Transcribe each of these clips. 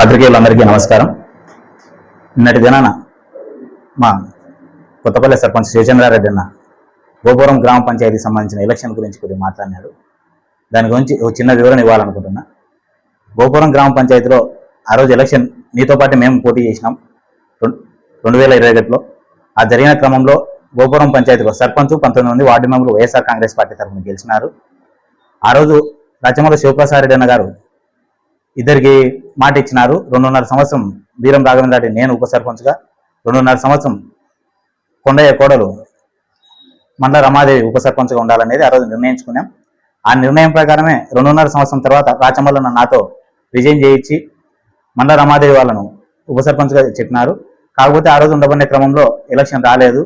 పత్రికేయులందరికీ నమస్కారం. నిన్నటి దినాన మా కొత్తపల్లి సర్పంచ్ శివచంద్రారెడ్డి అన్న గోపురం గ్రామ పంచాయతీకి సంబంధించిన ఎలక్షన్ గురించి కొద్దిగా మాట్లాడినాడు. దాని గురించి ఒక చిన్న వివరణ ఇవ్వాలనుకుంటున్నా. గోపురం గ్రామ పంచాయతీలో ఆ రోజు ఎలక్షన్ నీతో పాటు మేము పోటీ చేసినాం రెండు వేల ఇరవై ఒకటిలో. ఆ జరిగిన క్రమంలో గోపురం పంచాయతీలో సర్పంచ్ పంతొమ్మిది మంది వార్డు మెంబర్లు వైఎస్ఆర్ కాంగ్రెస్ పార్టీ తరఫున గెలిచినారు. ఆ రోజు రచమల శివప్రసాద్ రెడ్డి అన్న గారు ఇద్దరికి మాట ఇచ్చినారు. రెండున్నర సంవత్సరం వీరం రాఘవేంద్ర రెడ్డి నేను ఉప సర్పంచ్గా. రెండున్నర సంవత్సరం కొండయ్య కోడలు మండల రమాదేవి ఉప సర్పంచ్గా ఉండాలనేది ఆ రోజు నిర్ణయించుకున్నాం. ఆ నిర్ణయం ప్రకారమే రెండున్నర సంవత్సరం తర్వాత రాచమల్లన్న నాతో విజయం చేయించి మండల రమాదేవి వాళ్ళను ఉప సర్పంచ్గా చెప్పినారు. కాకపోతే ఆ రోజు ఉండబడిన క్రమంలో ఎలక్షన్ రాలేదు.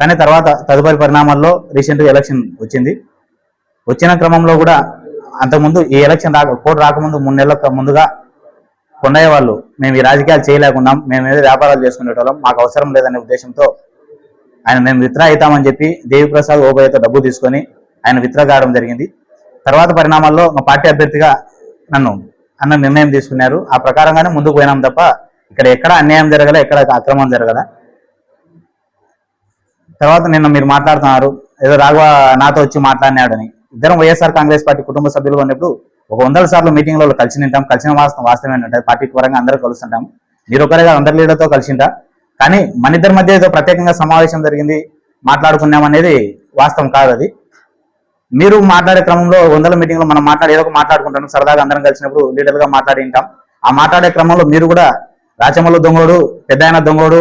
కానీ తర్వాత తదుపరి పరిణామాల్లో రీసెంట్గా ఎలక్షన్ వచ్చింది. వచ్చిన క్రమంలో కూడా అంతకుముందు ఈ ఎలక్షన్ రాక కోడ్ రాకముందు మూడు నెలల ముందుగా కొండయ్య వాళ్ళు మేము ఈ రాజకీయాలు చేయలేకున్నాం మేము ఏదో వ్యాపారాలు చేసుకునేటోళ్ళం మాకు అవసరం లేదనే ఉద్దేశంతో ఆయన మేము విత్రా అవుతామని చెప్పి దేవిప్రసాద్ ఓబయ్యతో డబ్బు తీసుకొని ఆయన విత్రా కావడం జరిగింది. తర్వాత పరిణామాల్లో మా పార్టీ అభ్యర్థిగా నన్ను అన్న నిర్ణయం తీసుకున్నారు. ఆ ప్రకారంగానే ముందుకు పోయినాం తప్ప ఇక్కడ ఎక్కడ అన్యాయం జరగలే ఎక్కడ అక్రమం జరగల. తర్వాత నిన్న మీరు మాట్లాడుతున్నారు ఏదో రాఘవ నాతో వచ్చి మాట్లాడినాడని. ఇద్దరం వైఎస్ఆర్ కాంగ్రెస్ పార్టీ కుటుంబ సభ్యులు ఉన్నప్పుడు ఒక వందల సార్లు మీటింగ్లలో కలిసి నింటాం కలిసిన వాస్తవం వాస్తవం ఏంటంటే పార్టీ పరంగా అందరూ కలుస్తుంటాం. మీరు ఒకరిగా అందరి లీడర్తో కలిసింటా కానీ మన ఇద్దరి మధ్య ఏదో ప్రత్యేకంగా సమావేశం జరిగింది మాట్లాడుకున్నాం అనేది వాస్తవం కాదు అది. మీరు మాట్లాడే క్రమంలో వందల మీటింగ్లో మనం మాట్లాడి ఏదో మాట్లాడుకుంటాం సరదాగా అందరం కలిసినప్పుడు లీడర్గా మాట్లాడి ఉంటాం. ఆ మాట్లాడే క్రమంలో మీరు కూడా రాచమల్లు దొంగోడు పెద్ద ఆయన దొంగోడు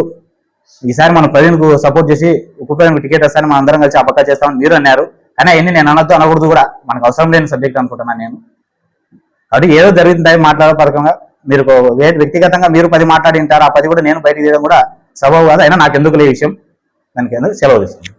ఈసారి మన ప్రవీణ్కు సపోర్ట్ చేసి ఉప టికెట్ వస్తాయని మనం అందరం కలిసి అపక్క చేస్తామని మీరు అన్నారు. కానీ అవన్నీ నేను అనొద్దు అనకూడదు కూడా. మనకు అవసరం లేని సబ్జెక్ట్ అనుకుంటున్నాను నేను. కాబట్టి ఏదో జరుగుతుంటాయి మాట్లాడే పరకంగా మీరు వ్యక్తిగతంగా మీరు పది మాట్లాడి ఉంటారు ఆ పది కూడా నేను బయట తీయడం కూడా సబబు కాదు. అయినా నాకు ఎందుకు లే విషయం? దానికి ఎందుకు సెలవు తీసుకుంటాను